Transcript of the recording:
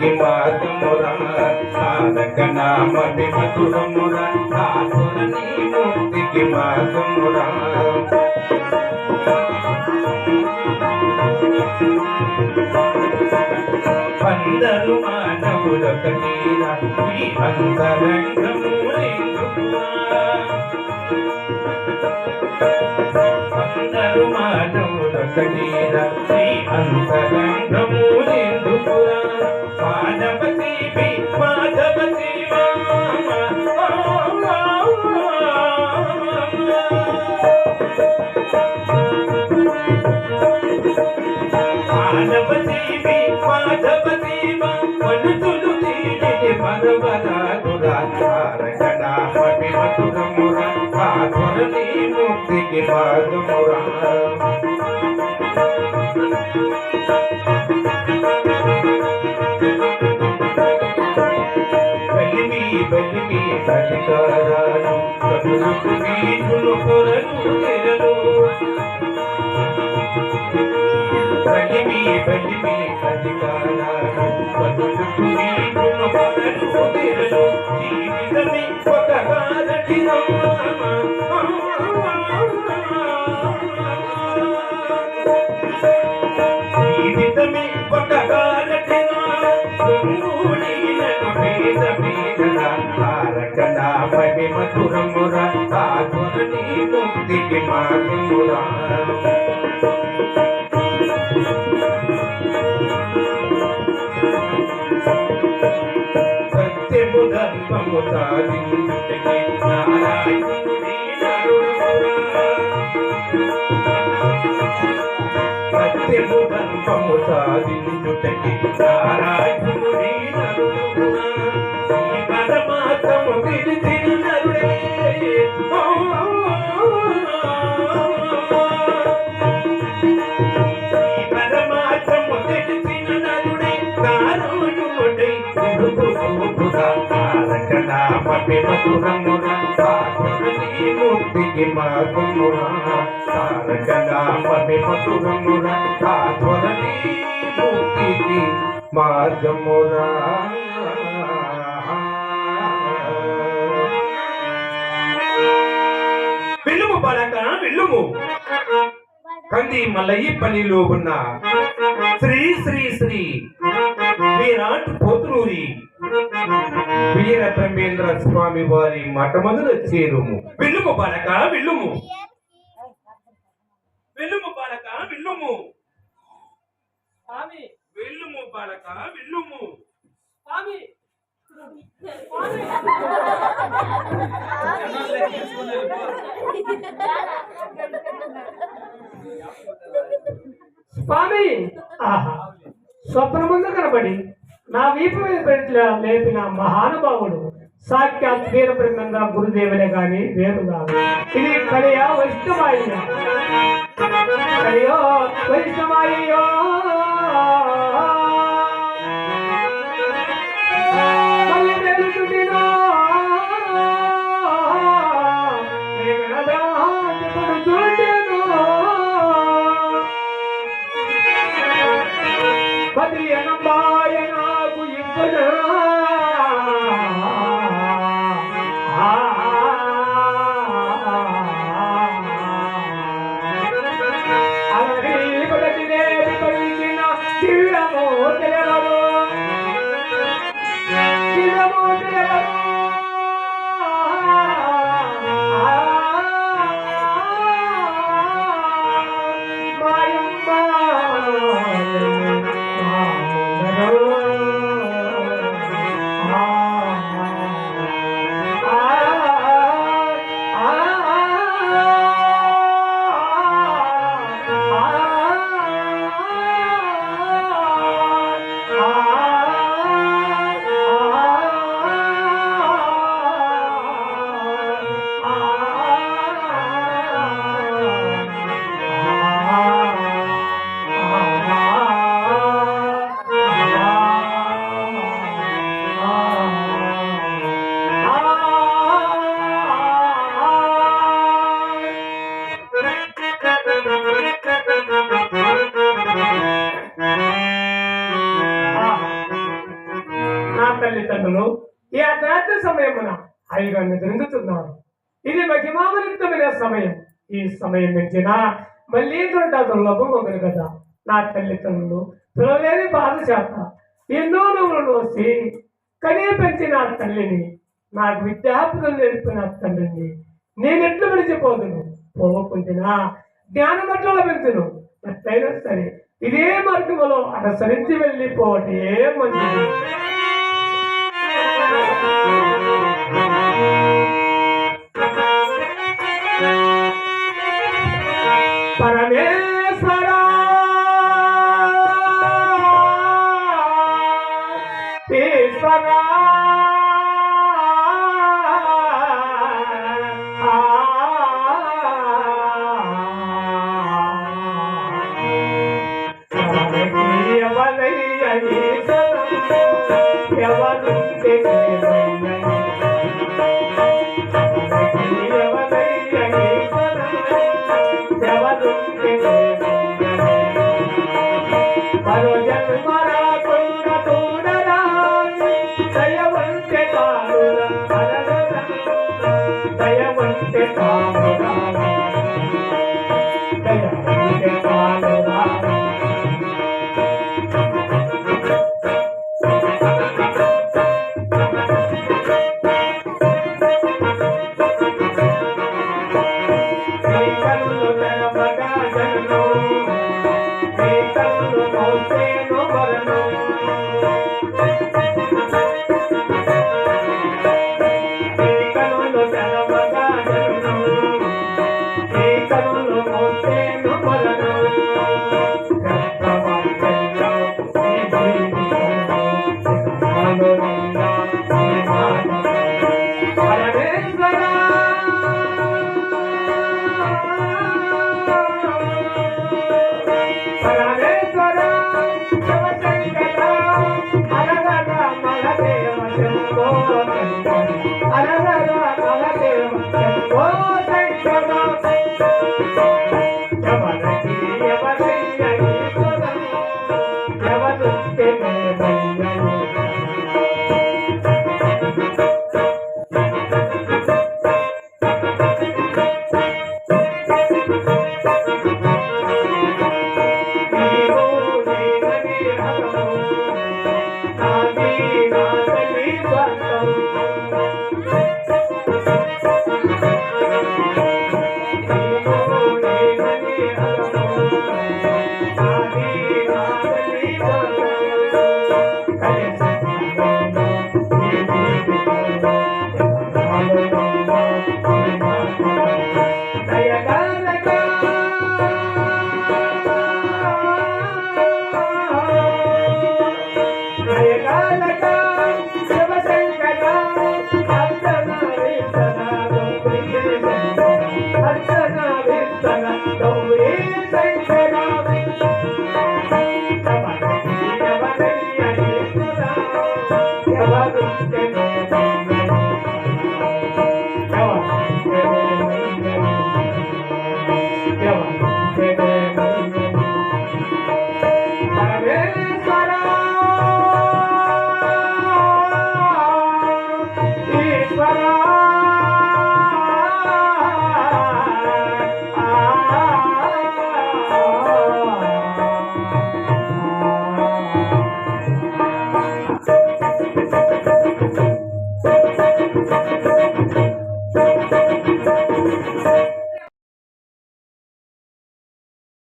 మధురమురా సాధురని ముక్తికి మార్గమురా సాధక నామది మధురమురా సాధురని ముక్తికి మార్గమురా అందరు మానవులొకటీరా ఈ అంతరంగము రెండురా అందరు మానవులొకటీరా ఈ అంతరంగము రెండురా మధురమురా సాధురని ముక్తికి మార్గమురా బలిమి బలిమి తెరలు. బలిమి బలిమి తారకనామని మధురమురా సాధురని ముక్తికి మార్గమురా సత్యము ధర్మము సాధించుటకి నారాయణుడి సత్యము ధర్మము సాధించుటకి నారాయణుడి మధురమురా. సాధురని ముక్తికి మార్గమురా తారకనామమి మధురమురా సాధురని ముక్తికి మార్గమురా వెల్లుము పలక వెల్లుము కంది మల్లయ్య పనిలో ఉన్న. శ్రీ శ్రీ శ్రీ. వీరాట్ పోతునూరి వీర బ్రహ్మేంద్ర స్వామి వారి మఠమందుల చేరుము. వెల్లుము బాలక వెల్లుము వెల్లుము బాలక వెల్లుము స్వామి. వెల్లుము బాలక వెల్లుము స్వామి. స్వామి. ఆహా. స్వప్నముందు కనబడి నా వీపు మీద పెట్ల లేపిన మహానుభావుడు సాక్షాత్ వీర బ్రహ్మంగా గురుదేవులే గాని వేరు కాదు. ఇది కలియ వైష్ణవాయ కలియో తల్లిదండ్రులు ఈ అర్ధరాత్రి సమయమున హాయిగా నిద్రించుతున్నారు ఇది మహిమావరితమైన సమయం. ఈ సమయం మించిన మళ్ళీ దొరట దుర్లభం ఒకరు కదా. నా తల్లిదండ్రులు పిల్లలేని బాధ చేత ఎన్నో నవ్వులు నోసి కనీ పెంచిన తల్లిని నాకు విద్యార్థులు నేర్పిన తండ్రిని నేనెట్లు విడిచిపోదును పోవకుంటున్నా జ్ఞానమట్ల లభించును. ఎట్లయినా సరే ఇదే మార్గంలో అనుసరించి వెళ్ళిపోవటే మంచిది. Para mí. Lord.